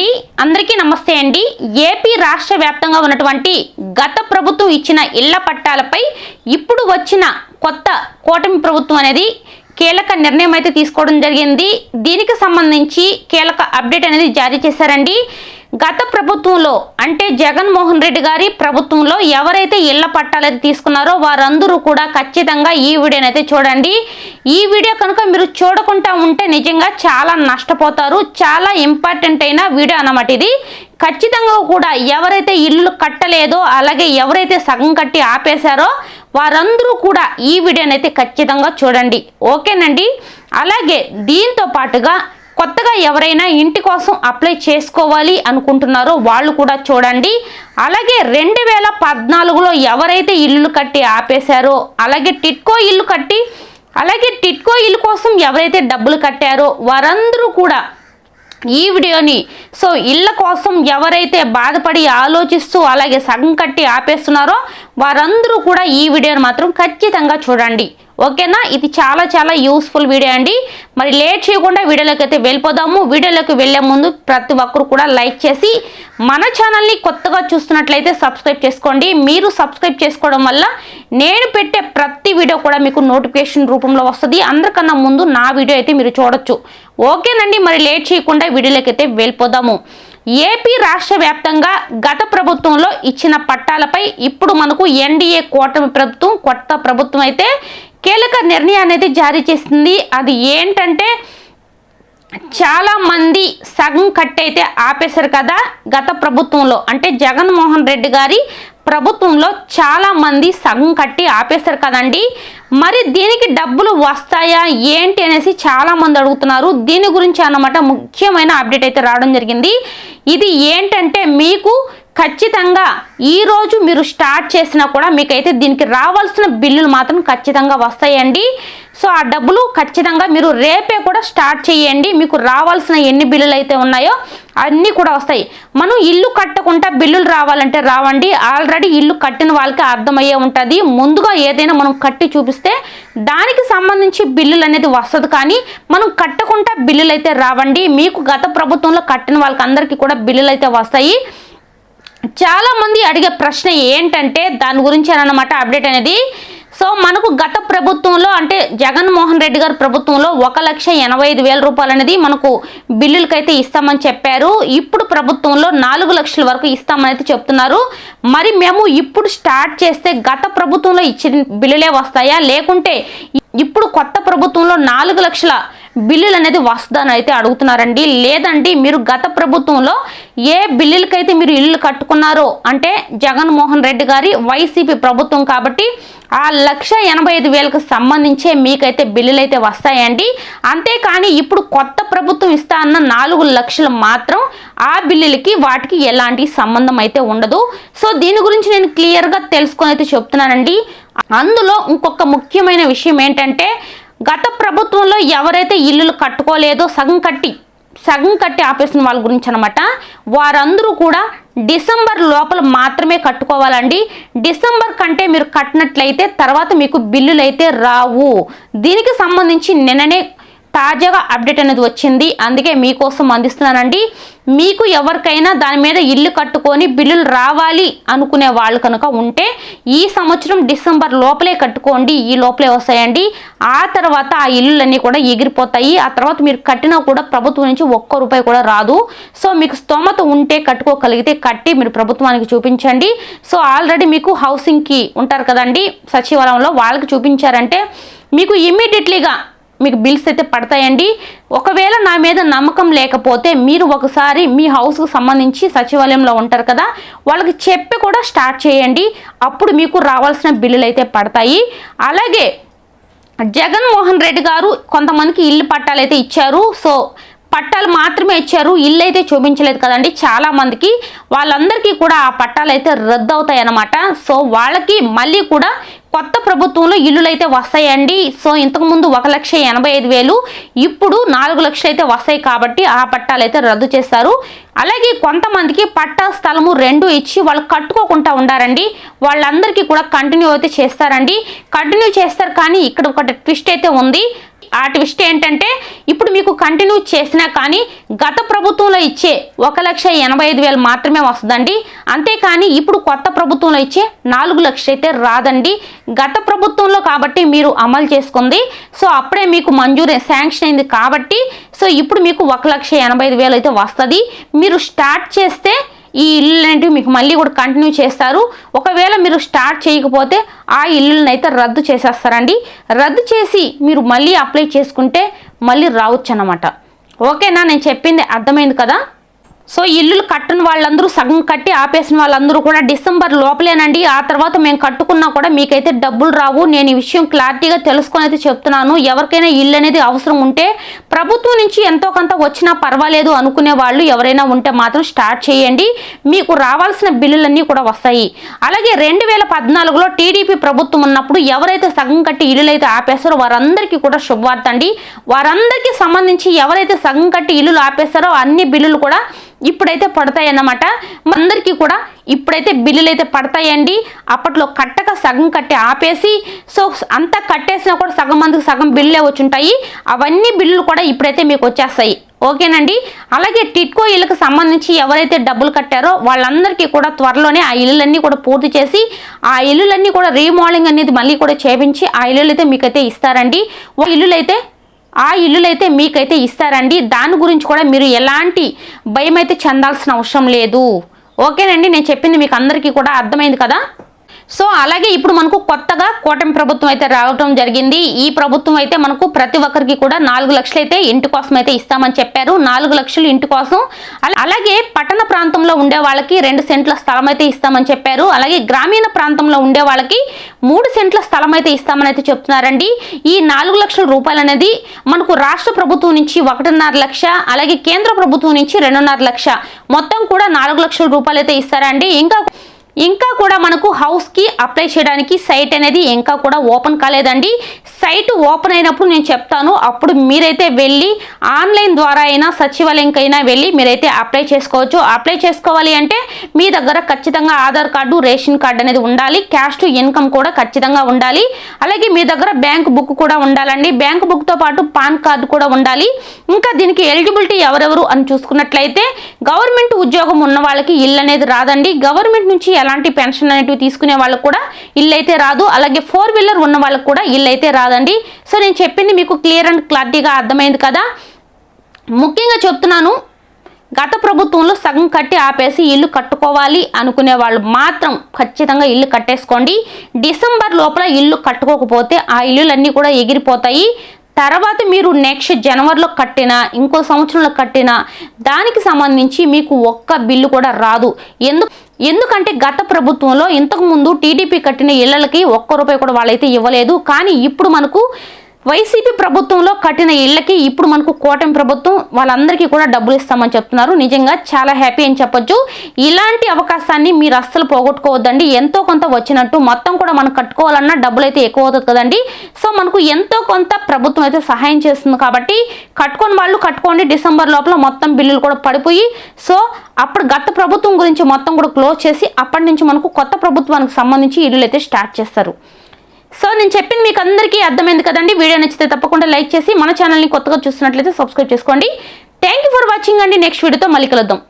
అండి. అందరికీ నమస్తే అండి. ఏపీ రాష్ట్ర వ్యాప్తంగా ఉన్నటువంటి గత ప్రభుత్వం ఇచ్చిన ఇళ్ళ పట్టాలపై ఇప్పుడు వచ్చిన కొత్త కూటమి ప్రభుత్వం అనేది కీలక నిర్ణయం అయితే తీసుకోవడం జరిగింది. దీనికి సంబంధించి కీలక అప్డేట్ అనేది జారీ చేశారండి. గత ప్రభుత్వంలో అంటే జగన్మోహన్ రెడ్డి గారి ప్రభుత్వంలో ఎవరైతే ఇళ్ళ పట్టాలైతే తీసుకున్నారో వారందరూ కూడా ఖచ్చితంగా ఈ వీడియోనైతే చూడండి. ఈ వీడియో కనుక మీరు చూడకుండా ఉంటే నిజంగా చాలా నష్టపోతారు. చాలా ఇంపార్టెంట్ అయిన వీడియో అన్నమాట ఇది. ఖచ్చితంగా కూడా ఎవరైతే ఇల్లు కట్టలేదో అలాగే ఎవరైతే సగం కట్టి ఆపేశారో వారందరూ కూడా ఈ వీడియోనైతే ఖచ్చితంగా చూడండి. ఓకేనండి? అలాగే దీంతో పాటుగా కొత్తగా ఎవరైనా ఇంటి కోసం అప్లై చేసుకోవాలి అనుకుంటున్నారో వాళ్ళు కూడా చూడండి. అలాగే రెండు వేల పద్నాలుగులో ఎవరైతే ఇల్లు కట్టి ఆపేశారో అలాగే టిట్కో ఇల్లు కట్టి అలాగే టిట్కో ఇల్లు కోసం ఎవరైతే డబ్బులు కట్టారో వారందరూ కూడా ఈ వీడియోని సో ఇళ్ళ కోసం ఎవరైతే బాధపడి ఆలోచిస్తూ అలాగే సగం కట్టి ఆపేస్తున్నారో వారందరూ కూడా ఈ వీడియోని మాత్రం ఖచ్చితంగా చూడండి. ఓకేనా? ఇది చాలా చాలా యూస్ఫుల్ వీడియో అండి. మరి లేట్ చేయకుండా వీడియోలోకి అయితే వెళ్ళిపోదాము. వీడియోలోకి వెళ్ళే ముందు ప్రతి ఒక్కరు కూడా లైక్ చేసి మన ఛానల్ని కొత్తగా చూస్తున్నట్లయితే సబ్స్క్రైబ్ చేసుకోండి. మీరు సబ్స్క్రైబ్ చేసుకోవడం వల్ల నేను పెట్టే ప్రతి వీడియో కూడా మీకు నోటిఫికేషన్ రూపంలో వస్తుంది. అందరికన్నా ముందు నా వీడియో అయితే మీరు చూడొచ్చు. ఓకేనండి. మరి లేట్ చేయకుండా వీడియోలోకి అయితే వెళ్ళిపోదాము. ఏపీ రాష్ట్ర వ్యాప్తంగా గత ప్రభుత్వంలో ఇచ్చిన పట్టాలపై ఇప్పుడు మనకు ఎన్డీఏ కూటమి ప్రభుత్వం కొత్త ప్రభుత్వం అయితే కీలక నిర్ణయాన్ని అయితే జారీ చేసింది. అది ఏంటంటే చాలామంది సగం కట్ అయితే ఆపేశారు కదా గత ప్రభుత్వంలో. అంటే జగన్మోహన్ రెడ్డి గారి ప్రభుత్వంలో చాలామంది సగం కట్టి ఆపేశారు కదండి. మరి దీనికి డబ్బులు వస్తాయా ఏంటి అనేసి చాలామంది అడుగుతున్నారు. దీని గురించి అన్నమాట ముఖ్యమైన అప్డేట్ అయితే రావడం జరిగింది. ఇది ఏంటంటే మీకు ఖచ్చితంగా ఈరోజు మీరు స్టార్ట్ చేసినా కూడా మీకైతే దీనికి రావాల్సిన బిల్లులు మాత్రం ఖచ్చితంగా వస్తాయండి. సో ఆ డబ్బులు ఖచ్చితంగా మీరు రేపే కూడా స్టార్ట్ చేయండి. మీకు రావాల్సిన ఎన్ని బిల్లులు అయితే ఉన్నాయో అన్నీ కూడా వస్తాయి. మనం ఇల్లు కట్టకుండా బిల్లులు రావాలంటే రావండి. ఆల్రెడీ ఇల్లు కట్టిన వాళ్ళకి అర్థమయ్యే ఉంటుంది. ముందుగా ఏదైనా మనం కట్టి చూపిస్తే దానికి సంబంధించి బిల్లులు అనేది వస్తుంది. కానీ మనం కట్టకుండా బిల్లులు అయితే రావండి. మీకు గత ప్రభుత్వంలో కట్టిన వాళ్ళకి అందరికీ కూడా బిల్లులు అయితే వస్తాయి. చాలా మంది అడిగే ప్రశ్న ఏంటంటే దాని గురించి అనమాట అప్డేట్ అనేది. సో మనకు గత ప్రభుత్వంలో అంటే జగన్మోహన్ రెడ్డి గారి ప్రభుత్వంలో ఒక లక్ష ఎనభై ఐదు వేల రూపాయలు అనేది మనకు బిల్లులకైతే ఇస్తామని చెప్పారు. ఇప్పుడు ప్రభుత్వంలో నాలుగు లక్షల వరకు ఇస్తామని అయితే చెప్తున్నారు. మరి మేము ఇప్పుడు స్టార్ట్ చేస్తే గత ప్రభుత్వంలో ఇచ్చిన బిల్లులే వస్తాయా? లేకుంటే ఇప్పుడు కొత్త ప్రభుత్వంలో నాలుగు లక్షల బిల్లులు అనేది వస్తుందని అయితే అడుగుతున్నారండి. లేదండి మీరు గత ప్రభుత్వంలో ఏ బిల్లులకైతే మీరు ఇల్లు కట్టుకున్నారో అంటే జగన్మోహన్ రెడ్డి గారి వైసీపీ ప్రభుత్వం కాబట్టి ఆ లక్ష ఎనభై ఐదు వేలకు సంబంధించే మీకైతే బిల్లులు అయితే వస్తాయండి. అంతేకాని ఇప్పుడు కొత్త ప్రభుత్వం ఇస్తా అన్న నాలుగు లక్షలు మాత్రం ఆ బిల్లులకి వాటికి ఎలాంటి సంబంధం అయితే ఉండదు. సో దీని గురించి నేను క్లియర్గా తెలుసుకొని అయితే చెప్తున్నానండి. అందులో ఇంకొక ముఖ్యమైన విషయం ఏంటంటే గత ప్రభుత్వంలో ఎవరైతే ఇల్లులు కట్టుకోలేదో సగం కట్టి సగం కట్టి ఆపేసిన వాళ్ళ గురించి అనమాట వారందరూ కూడా డిసెంబర్ లోపల మాత్రమే కట్టుకోవాలండి. డిసెంబర్ కంటే మీరు కట్టినట్లయితే తర్వాత మీకు బిల్లులు అయితే రావు. దీనికి సంబంధించి నిన్ననే తాజాగా అప్డేట్ అనేది వచ్చింది. అందుకే మీకోసం అందిస్తున్నానండి. మీకు ఎవరికైనా దాని మీద ఇల్లు కట్టుకొని బిల్లులు రావాలి అనుకునే వాళ్ళు కనుక ఉంటే ఈ సంవత్సరం డిసెంబర్ లోపలే కట్టుకోండి ఈ లోపలే వస్తాయండి. ఆ తర్వాత ఆ ఇల్లులన్నీ కూడా ఎగిరిపోతాయి. ఆ తర్వాత మీరు కట్టినా కూడా ప్రభుత్వం నుంచి ఒక్క రూపాయి కూడా రాదు. సో మీకు స్తోమత ఉంటే కట్టుకోగలిగితే కట్టి మీరు ప్రభుత్వానికి చూపించండి. సో ఆల్రెడీ మీకు హౌసింగ్కి ఉంటారు కదండి సచివాలయంలో వాళ్ళకి చూపించారంటే మీకు ఇమ్మీడియట్లీగా మీకు బిల్స్ అయితే పడతాయండి. ఒకవేళ నా మీద నమ్మకం లేకపోతే మీరు ఒకసారి మీ హౌస్కు సంబంధించి సచివాలయంలో ఉంటారు కదా వాళ్ళకి చెప్పి కూడా స్టార్ట్ చేయండి. అప్పుడు మీకు రావాల్సిన బిల్లులు అయితే పడతాయి. అలాగే జగన్మోహన్ రెడ్డి గారు కొంతమందికి ఇల్లు పట్టాలు అయితే ఇచ్చారు. సో పట్టాలు మాత్రమే ఇచ్చారు. ఇల్లు అయితే చూపించలేదు కదండి చాలా మందికి వాళ్ళందరికీ కూడా ఆ పట్టాలు అయితే రద్దు అవుతాయి అన్నమాట సో వాళ్ళకి మళ్ళీ కూడా కొత్త ప్రభుత్వంలో ఇల్లులైతే వస్తాయండి. సో ఇంతకుముందు ఒక లక్ష ఎనభై ఐదు వేలు ఇప్పుడు నాలుగు లక్షలు అయితే వస్తాయి కాబట్టి ఆ పట్టాలు అయితే రద్దు చేస్తారు. అలాగే కొంతమందికి పట్టా స్థలము రెండు ఇచ్చి వాళ్ళు కట్టుకోకుండా ఉండారండి. వాళ్ళందరికీ కూడా కంటిన్యూ అయితే చేస్తారండి. కంటిన్యూ చేస్తారు కానీ ఇక్కడ ఒకటి ట్విస్ట్ అయితే ఉంది. ఆ ట్విస్ట్ ఏంటంటే ఇప్పుడు మీకు కంటిన్యూ చేసినా కానీ గత ప్రభుత్వంలో ఇచ్చే ఒక లక్ష ఎనభై ఐదు వేలు మాత్రమే వస్తుందండి. అంతేకాని ఇప్పుడు కొత్త ప్రభుత్వంలో ఇచ్చే నాలుగు లక్షలు అయితే రాదండి. గత ప్రభుత్వంలో కాబట్టి మీరు అమలు చేసుకుంది. సో అప్పుడే మీకు మంజూరు శాంక్షన్ అయింది కాబట్టి సో ఇప్పుడు మీకు ఒక లక్ష ఎనభై ఐదు వేలు అయితే వస్తుంది. మీరు స్టార్ట్ చేస్తే ఈ ఇల్లు అనేటివి మీకు మళ్ళీ కూడా కంటిన్యూ చేస్తారు. ఒకవేళ మీరు స్టార్ట్ చేయకపోతే ఆ ఇల్లులను అయితే రద్దు చేసేస్తారండి. రద్దు చేసి మీరు మళ్ళీ అప్లై చేసుకుంటే మళ్ళీ రావచ్చు అన్నమాట ఓకేనా? నేను చెప్పింది అర్థమైంది కదా? సో ఇల్లులు కట్టని వాళ్ళందరూ సగం కట్టి ఆపేసిన వాళ్ళందరూ కూడా డిసెంబర్ లోపలేనండి. ఆ తర్వాత మేము కట్టుకున్నా కూడా మీకైతే డబ్బులు రావు. నేను ఈ విషయం క్లారిటీగా తెలుసుకొని అయితే చెప్తున్నాను. ఎవరికైనా ఇల్లు అనేది అవసరం ఉంటే ప్రభుత్వం నుంచి ఎంతో కొంత వచ్చినా పర్వాలేదు అనుకునే వాళ్ళు ఎవరైనా ఉంటే మాత్రం స్టార్ట్ చేయండి. మీకు రావాల్సిన బిల్లులన్నీ కూడా వస్తాయి. అలాగే రెండు వేల పద్నాలుగులో టీడీపీ ప్రభుత్వం ఉన్నప్పుడు ఎవరైతే సగం కట్టి ఇల్లులు అయితే ఆపేస్తారో వారందరికీ కూడా శుభవార్త అండి. వారందరికీ సంబంధించి ఎవరైతే సగం కట్టి ఇల్లులు ఆపేస్తారో అన్ని బిల్లులు కూడా ఇప్పుడైతే పడతాయన్నమాట. అందరికీ కూడా ఇప్పుడైతే బిల్లులు అయితే పడతాయండి. అప్పట్లో కట్టక సగం కట్టి ఆపేసి సో అంతా కట్టేసినా కూడా సగం మందికి సగం బిల్లే వచ్చి ఉంటాయి అవన్నీ బిల్లులు కూడా ఇప్పుడైతే మీకు వచ్చేస్తాయి. ఓకేనండి? అలాగే టిట్కో ఇళ్ళకి సంబంధించి ఎవరైతే డబ్బులు కట్టారో వాళ్ళందరికీ కూడా త్వరలోనే ఆ ఇల్లులన్నీ కూడా పూర్తి చేసి ఆ ఇల్లులన్నీ కూడా రీమోడలింగ్ అనేది మళ్ళీ కూడా చేపించి ఆ ఇల్లులు అయితే మీకైతే ఇస్తారండి. ఓ ఇల్లులైతే ఆ ఇల్లులైతే మీకైతే ఇస్తారండి. దాని గురించి కూడా మీరు ఎలాంటి భయం అయితే చెందాల్సిన అవసరం లేదు. ఓకేనండి నేను చెప్పింది మీకు అందరికీ కూడా అర్థమైంది కదా? సో అలాగే ఇప్పుడు మనకు కొత్తగా కూటమి ప్రభుత్వం అయితే రావడం జరిగింది. ఈ ప్రభుత్వం అయితే మనకు ప్రతి ఒక్కరికి కూడా నాలుగు లక్షలు అయితే ఇంటి కోసం అయితే ఇస్తామని చెప్పారు. నాలుగు లక్షలు ఇంటి కోసం. అలాగే పట్టణ ప్రాంతంలో ఉండే వాళ్ళకి రెండు సెంట్ల స్థలం అయితే ఇస్తామని చెప్పారు. అలాగే గ్రామీణ ప్రాంతంలో ఉండే వాళ్ళకి మూడు సెంట్ల స్థలం అయితే ఇస్తామని అయితే చెప్తున్నారండి. ఈ నాలుగు లక్షల రూపాయలు అనేది మనకు రాష్ట్ర ప్రభుత్వం నుంచి ఒకటిన్నర లక్ష అలాగే కేంద్ర ప్రభుత్వం నుంచి రెండున్నర లక్ష. మొత్తం కూడా నాలుగు లక్షల రూపాయలు అయితే ఇస్తారండి. ఇంకా ఇంకా కూడా మనకు హౌస్కి అప్లై చేయడానికి సైట్ అనేది ఇంకా కూడా ఓపెన్ కాలేదండి. సైట్ ఓపెన్ అయినప్పుడు నేను చెప్తాను అప్పుడు మీరైతే వెళ్ళి ఆన్లైన్ ద్వారా అయినా సచివాలయంకైనా వెళ్ళి మీరైతే అప్లై చేసుకోవచ్చు. అప్లై చేసుకోవాలి అంటే మీ దగ్గర ఖచ్చితంగా ఆధార్ కార్డు రేషన్ కార్డు అనేది ఉండాలి. క్యాష్ టు ఇన్కమ్ కూడా ఖచ్చితంగా ఉండాలి. అలాగే మీ దగ్గర బ్యాంక్ బుక్ కూడా ఉండాలండి. బ్యాంక్ బుక్తో పాటు పాన్ కార్డు కూడా ఉండాలి. ఇంకా దీనికి ఎలిజిబిలిటీ ఎవరెవరు అని చూసుకున్నట్లయితే గవర్నమెంట్ ఉద్యోగం ఉన్న వాళ్ళకి ఇల్లు అనేది రాదండి. గవర్నమెంట్ నుంచి ఎలా అలాంటి పెన్షన్ అనేటివి తీసుకునే వాళ్ళకు కూడా ఇల్లు అయితే రాదు. అలాగే ఫోర్ వీలర్ ఉన్న వాళ్ళకు కూడా ఇల్లు అయితే రాదండి. సో నేను చెప్పింది మీకు క్లియర్ అండ్ క్లారిటీగా అర్థమైంది కదా. ముఖ్యంగా చెప్తున్నాను గత ప్రభుత్వంలో సగం కట్టి ఆపేసి ఇల్లు కట్టుకోవాలి అనుకునే వాళ్ళు మాత్రం ఖచ్చితంగా ఇల్లు కట్టేసుకోండి. డిసెంబర్ లోపల ఇల్లు కట్టుకోకపోతే ఆ ఇల్లులన్నీ కూడా ఎగిరిపోతాయి. తర్వాత మీరు నెక్స్ట్ జనవరిలో కట్టినా ఇంకో సంవత్సరంలో కట్టినా దానికి సంబంధించి మీకు ఒక్క బిల్లు కూడా రాదు. ఎందుకు ఎందుకంటే గత ప్రభుత్వంలో ఇంతకుముందు టీడీపీ కట్టిన ఇళ్ళకి ఒక్క రూపాయి కూడా వాళ్ళైతే ఇవ్వలేదు. కానీ ఇప్పుడు మనకు వైసీపీ ప్రభుత్వంలో కట్టిన ఇళ్ళకి ఇప్పుడు మనకు కూటమి ప్రభుత్వం వాళ్ళందరికీ కూడా డబ్బులు ఇస్తామని చెప్తున్నారు. నిజంగా చాలా హ్యాపీ అని చెప్పొచ్చు. ఇలాంటి అవకాశాన్ని మీరు అస్సలు పోగొట్టుకోవద్దండి. ఎంతో కొంత వచ్చినట్టు మొత్తం కూడా మనం కట్టుకోవాలన్నా డబ్బులు అయితే ఎక్కువ అవుతుంది కదండి. సో మనకు ఎంతో కొంత ప్రభుత్వం అయితే సహాయం చేస్తుంది కాబట్టి కట్టుకొని వాళ్ళు కట్టుకోండి. డిసెంబర్ లోపల మొత్తం బిల్లులు కూడా పడిపోయి సో అప్పుడు గత ప్రభుత్వం గురించి మొత్తం కూడా క్లోజ్ చేసి అప్పటి నుంచి మనకు కొత్త ప్రభుత్వానికి సంబంధించి ఇల్లు అయితే స్టార్ట్ చేస్తారు. సో నేను చెప్పింది మీకు అందరికీ అర్థమైంది కదండి. వీడియో నచ్చితే తప్పకుండా లైక్ చేసి మన ఛానల్ని కొత్తగా చూస్తున్నట్లయితే సబ్స్క్రైబ్ చేసుకోండి. థ్యాంక్ యూ ఫర్ వాచింగ్ అండి. నెక్స్ట్ వీడియోతో మళ్ళీ కలుద్దాం.